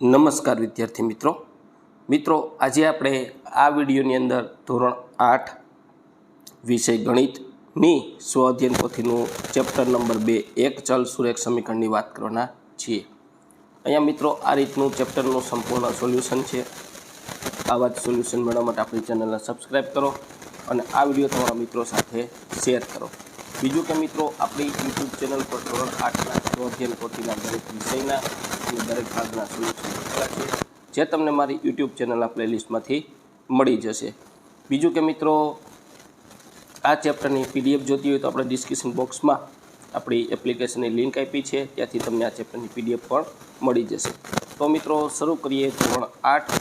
નમસ્કાર વિદ્યાર્થી મિત્રો. મિત્રો, આજે આપણે આ વિડીયોની અંદર ધોરણ આઠ વિષય ગણિતની સ્વઅધ્યયન પોથીનું ચેપ્ટર નંબર બે, એક ચલ સુરેખ સમીકરણની વાત કરવાના છીએ. અહીંયા મિત્રો, આ રીતનું ચેપ્ટરનું સંપૂર્ણ સોલ્યુશન છે. આવા જ સોલ્યુશન મેળવવા માટે આપણી ચેનલને સબસ્ક્રાઈબ કરો અને આ વીડિયો તમારા મિત્રો સાથે શેર કરો. બીજું કે મિત્રો, આપણી યુટ્યુબ ચેનલ પર ધોરણ આઠના સ્વઅધ્યયન પોથીના દરેક વિષયના અને દરેક ભાગના સોલ્યુશન છે. જે તમને મારી યુટ્યુબ ચેનલના પ્લેલિસ્ટમાંથી મળી જશે. બીજું કે મિત્રો, આ ચેપ્ટરની પીડીએફ જોતી હોય તો આપણે ડિસ્ક્રિપ્શન બોક્સમાં આપણી એપ્લિકેશનની લિંક આપી છે. ત્યાંથી તમને આ ચેપ્ટરની પીડીએફ પણ મળી જશે. તો મિત્રો, શરૂ કરીએ ધોરણ આઠ,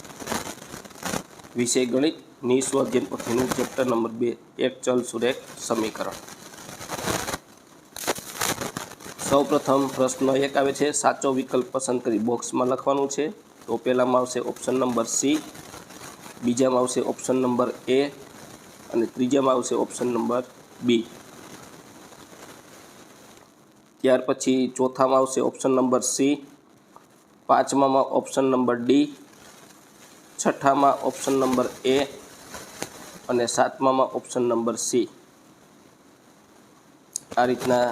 વિષય ગણિતની સ્વઅધ્યયન પોથીનું ચેપ્ટર નંબર બે, એક ચલ સુરેખ સમીકરણ. સૌપ્રથમ પ્રશ્ન એક આવે છે, સાચો વિકલ્પ પસંદ કરી બોક્સમાં લખવાનું છે. તો પહેલામાં આવશે ઓપ્શન નંબર સી, બીજામાં આવશે ઓપ્શન નંબર એ, અને ત્રીજામાં આવશે ઓપ્શન નંબર બી. ત્યાર પછી ચોથામાં આવશે ઓપ્શન નંબર સી, પાંચમામાં ઓપ્શન નંબર ડી, છઠ્ઠામાં ઓપ્શન નંબર એ, અને સાતમામાં ઓપ્શન નંબર સી. આ રીતના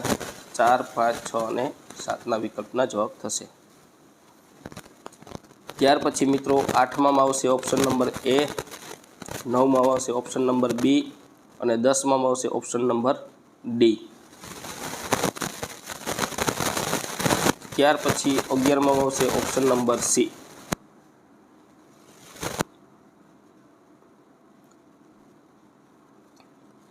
ચાર, પાંચ, છ અને સાતના વિકલ્પના જવાબ થશે. ત્યાર પછી મિત્રો આઠમાં આવશે ઓપ્શન નંબર એ, નવમાં આવશે ઓપ્શન નંબર બી અને દસમાં આવશે ઓપ્શન નંબર ડી. ત્યાર પછી અગિયારમાં આવશે ઓપ્શન નંબર સી.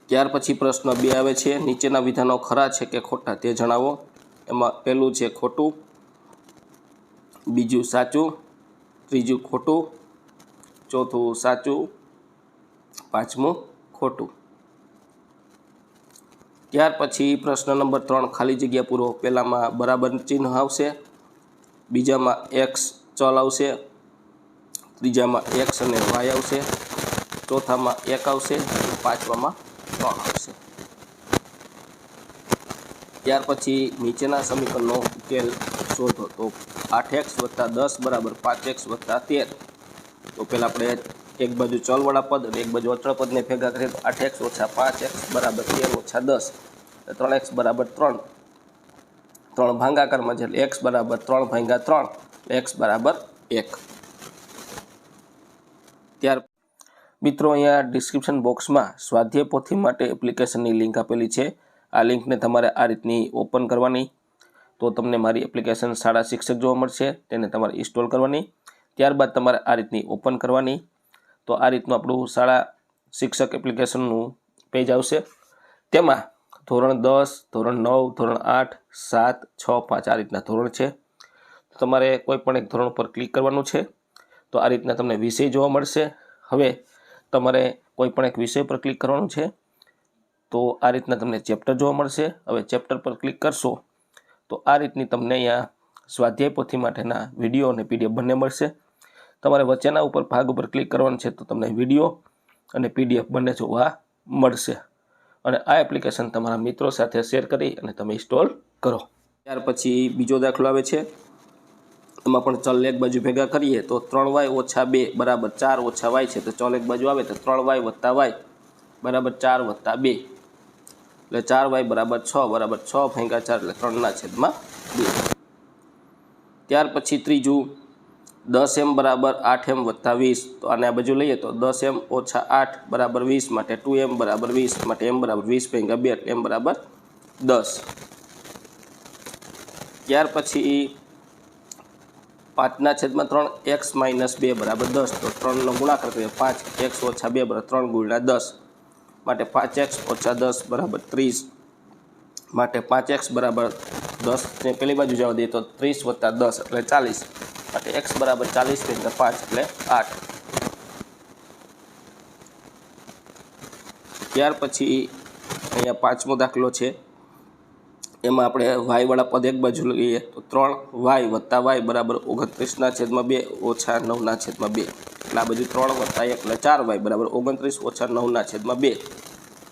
ત્યાર પછી પ્રશ્ન બે આવે છે. નીચેના વિધાનો ખરા છે કે ખોટા તે જણાવો. એમાં પહેલું છે ખોટું, બીજું સાચું, ત્રીજું ખોટું, ચોથું સાચું, પાંચમું ખોટું. ત્યાર પછી પ્રશ્ન નંબર ત્રણ ખાલી જગ્યા પૂરો. પહેલામાં બરાબર ચિહ્ન આવશે. બીજામાં એક્સ ચલ આવશે. ત્રીજામાં એક્સ અને વાય આવશે. ચોથામાં એક આવશે. પાંચમામાં ત્રણ આવશે ત્યાર પછી નીચેના સમીકરણનો ઉકેલ શોધો. તો આઠ એક્સ વત્તા દસ બરાબર પાંચ એક્સ વત્તા તેર. તો પહેલાં આપણે એક બાજુ ચલવાળા પદ અને એક બાજુ અચળ પદને ભેગા કરીએ તો આઠ એક્સ ઓછા પાંચ એક્સ બરાબર તેર ઓછા દસ. ત્રણ એક્સ બરાબર ત્રણ. ત્રણ ભાંગાકારમાં છે એક્સ બરાબર ત્રણ ભાંગા ત્રણ, એક્સ બરાબર એક. ત્યાર મિત્રો, અહીંયા ડિસ્ક્રિપ્શન બોક્સમાં સ્વાધ્યાય પોથી માટે એપ્લિકેશનની લિંક આપેલી છે. આ લિંકને તમારે આ રીતની ઓપન કરવાની. તો તમને મારી એપ્લિકેશન શાળા શિક્ષક જોવા મળશે, તેને તમારે ઇન્સ્ટોલ કરવાની. ત્યારબાદ તમારે આ રીતની ઓપન કરવાની. તો આ રીતનું આપણું શાળા શિક્ષક એપ્લિકેશનનું પેજ આવશે. તેમાં ધોરણ દસ, ધોરણ નવ, ધોરણ આઠ, સાત, છ, પાંચ આ રીતના ધોરણ છે. તમારે કોઈ પણ એક ધોરણ પર ક્લિક કરવાનું છે. તો આ રીતના તમને વિષય જોવા મળશે. હવે તમારે કોઈ પણ એક વિષય પર ક્લિક કરવાનું છે, તો આ રીતના તમને ચેપ્ટર જોવા મળશે. હવે ચેપ્ટર પર ક્લિક કરશો, તો આ રીતની તમને અહીંયા સ્વાધ્યાય પોથી માટેના વીડિયો અને પીડીએફ બંને મળશે. તમારે વચ્ચેના ઉપર ભાગ ઉપર ક્લિક કરવાનું છે, તો તમને વીડિયો અને પીડીએફ બંને જોવા મળશે. અને આ એપ્લિકેશન તમારા મિત્રો સાથે શેર કરી અને તમે ઇન્સ્ટોલ કરો. ત્યાર પછી બીજો દાખલો આવે છે. એમાં પણ ચલ એક બાજુ ભેગા કરીએ તો ત્રણ વાય ઓછા બે બરાબર ચાર ઓછા વાય છે તો ચલ એક બાજુ આવે તો ત્રણ વાય વત્તા વાય બરાબર ચાર વત્તા બે. એટલે ચાર વાય બરાબર છ બરાબર છ ભાંગા ચાર એટલે ત્રણના છેદમાં બે. ત્યાર પછી ત્રીજું, દસ એમ બરાબર આઠ એમ વત્તા વીસ. તો આને આ બાજુ લઈએ તો દસ એમ ઓછા આઠ બરાબર વીસ માટે ટુ એમ બરાબર વીસ માટે એમ બરાબર વીસ ભાંગા બે એમ બરાબર દસ. ત્યાર પછી પાંચના છેદમાં ત્રણ, એક્સ માઇનસ બે બરાબર દસ. તો ત્રણનો ગુણાકાર કરીએ, પાંચ, એક્સ ઓછા બે બરાબર ત્રણ ગુણ્યા દસ. માટે પાંચ એક્સ ઓછા દસ બરાબર ત્રીસ. માટે પાંચ એક્સ બરાબર દસને પેલી બાજુ જવા દઈએ તો ત્રીસ વત્તા દસ એટલે ચાલીસ. માટે એક્સ બરાબર ચાલીસ એટલે પાંચ એટલે આઠ. ત્યાર પછી અહીંયા પાંચમો દાખલો છે. એમાં આપણે વાયવાળા પદ એક બાજુ લઈએ તો ત્રણ વાય વત્તા વાય બરાબર ઓગણત્રીસના છેદમાં બે ઓછા નવના છેદમાં બે. એટલે આ બાજુ ત્રણ વત્તા એક એટલે ચાર વાય બરાબર ઓગણત્રીસ ઓછા નવના છેદમાં બે.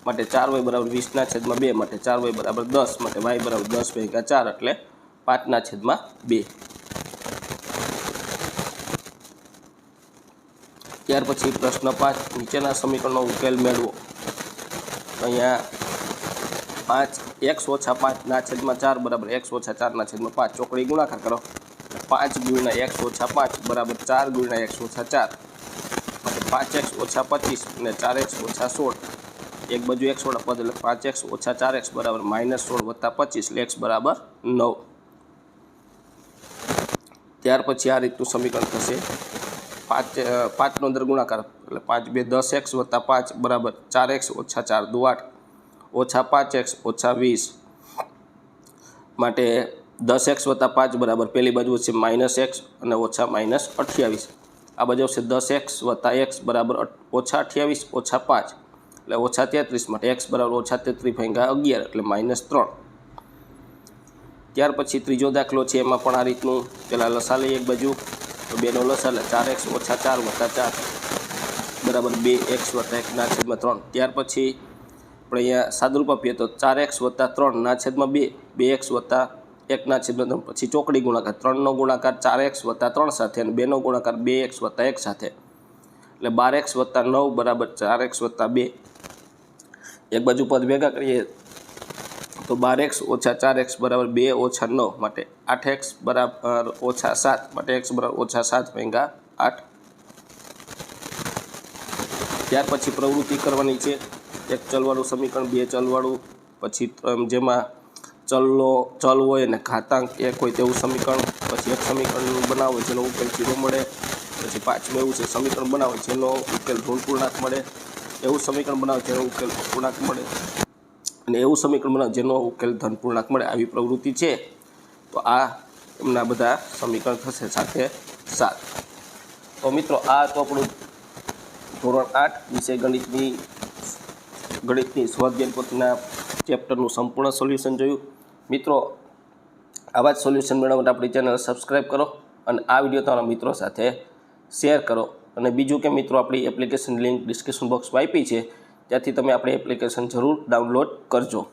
માટે ચાર વાય બરાબર વીસના છેદમાં બે માટે ચાર વાય બરાબર દસ માટે વાય બરાબર દસ ભેગા ચાર એટલે પાંચના છેદમાં બે. ત્યાર પછી પ્રશ્ન પાંચ નીચેના સમીકરણનો ઉકેલ મેળવો. અહીંયા પાંચ એક્સ ઓછા પાંચના છેદમાં ચાર બરાબર એક્સ ઓછા ચારના છેદમાં પાંચ. ચોકડી ગુણાકાર કરો. પાંચ ગુણ્યા એક્સ ઓછા પાંચ બરાબર ચાર ગુણ્યા એક્સ ઓછા ચાર. માટે પાંચ એક્સ ઓછા પચીસ અને ચાર એક્સ ઓછા સોળ. એક બાજુ એક્સ વાળા પદ એટલે પાંચ એક્સ ઓછા ચાર એક્સ બરાબર માઇનસ સોળ વત્તા પચીસ એટલે એક્સ બરાબર નવ. ત્યાર પછી આ રીતનું સમીકરણ થશે. પાંચ અ, પાંચનો અંદર ગુણાકાર એટલે પાંચ બે દસ એક્સ વત્તા પાંચ બરાબર ચાર એક્સ ઓછા ચાર દુ આઠ. ઓછા પાંચ એક્સ, ઓછા વીસ માટે દસ એક્સ વત્તા પાંચ બરાબર. પહેલી બાજુ છે માઇનસ એક્સ અને ઓછા માઇનસ અઠ્યાવીસ. આ બાજુ આવશે દસ એક્સ વત્તા એક્સ બરાબર ઓછા અઠ્યાવીસ, ઓછા પાંચ. એટલે ઓછા તેત્રીસ માટે એક્સ બરાબર ઓછા તેત્રીસ ભાગ્યા અગિયાર, એટલે માઇનસ ત્રણ. ત્યાર પછી ત્રીજો દાખલો છે, એમાં પણ આ રીતનું. પહેલાં લસા લઈએ એક બાજુ, તો બેનો લસા, એટલે ચાર એક્સ ઓછા ચાર વત્તા ચાર. બરાબર બે એક્સ વત્તા એકના છેદમાં ત્રણ. ત્યાર પછી આપણે અહીંયા સાદુરૂપ આપીએ તો ચાર એક્સ વત્તા ત્રણના છેદમાં બે બે એક્સ વત્તા એકના છેદમાં ત્રણ. પછી ચોકડી ગુણાકાર ત્રણનો ગુણાકાર ચાર એક્સ વત્તા ત્રણ સાથે અને બેનો ગુણાકાર બે એક્સ વત્તા એક સાથે. એટલે બાર એક્સ વત્તા નવ બરાબર ચાર એક્સ વત્તા બે. એક બાજુ પદ ભેગા કરીએ તો બાર એક્સ ઓછા ચાર એક્સ બરાબર બે ઓછા નવ માટે આઠ એક્સ બરાબર ઓછા સાત માટે એક્સ બરાબર ઓછા સાત ભેગા આઠ. ત્યાર પછી પ્રવૃત્તિ કરવાની છે. એક ચલવાળું સમીકરણ, બે ચલવાળું, પછી જેમાં ચલનો ચલ હોય અને ઘાતાંક એક હોય તેવું સમીકરણ, પછી એક સમીકરણ બનાવો જેનો ઉકેલ જીરો મળે, પછી પાંચમું એવું છે, સમીકરણ બનાવો જેનો ઉકેલ ઋણ પૂર્ણાંક મળે, એવું સમીકરણ બનાવો જેનો ઉકેલ પૂર્ણાંક મળે, અને એવું સમીકરણ બનાવો જેનો ઉકેલ ધન પૂર્ણાંક મળે, આવી પ્રવૃત્તિ છે. તો આ એમના બધા સમીકરણ થશે સાથે સાત. તો મિત્રો, આ તો આપણું ધોરણ આઠ વિષય ગણિતની ગણિતની સ્વાધ્યાય પોતના ચેપ્ટરનું સંપૂર્ણ સોલ્યુશન જોયું. મિત્રો, આવા જ સોલ્યુશન મેળવવા માટે આપણી ચેનલ સબસ્ક્રાઈબ કરો અને આ વીડિયો તમારા મિત્રો સાથે શેર કરો. અને બીજું કે મિત્રો, આપણી એપ્લિકેશન લિંક ડિસ્ક્રિપ્શન બોક્સમાં આપી છે. ત્યાંથી તમે આપણી એપ્લિકેશન જરૂર ડાઉનલોડ કરજો.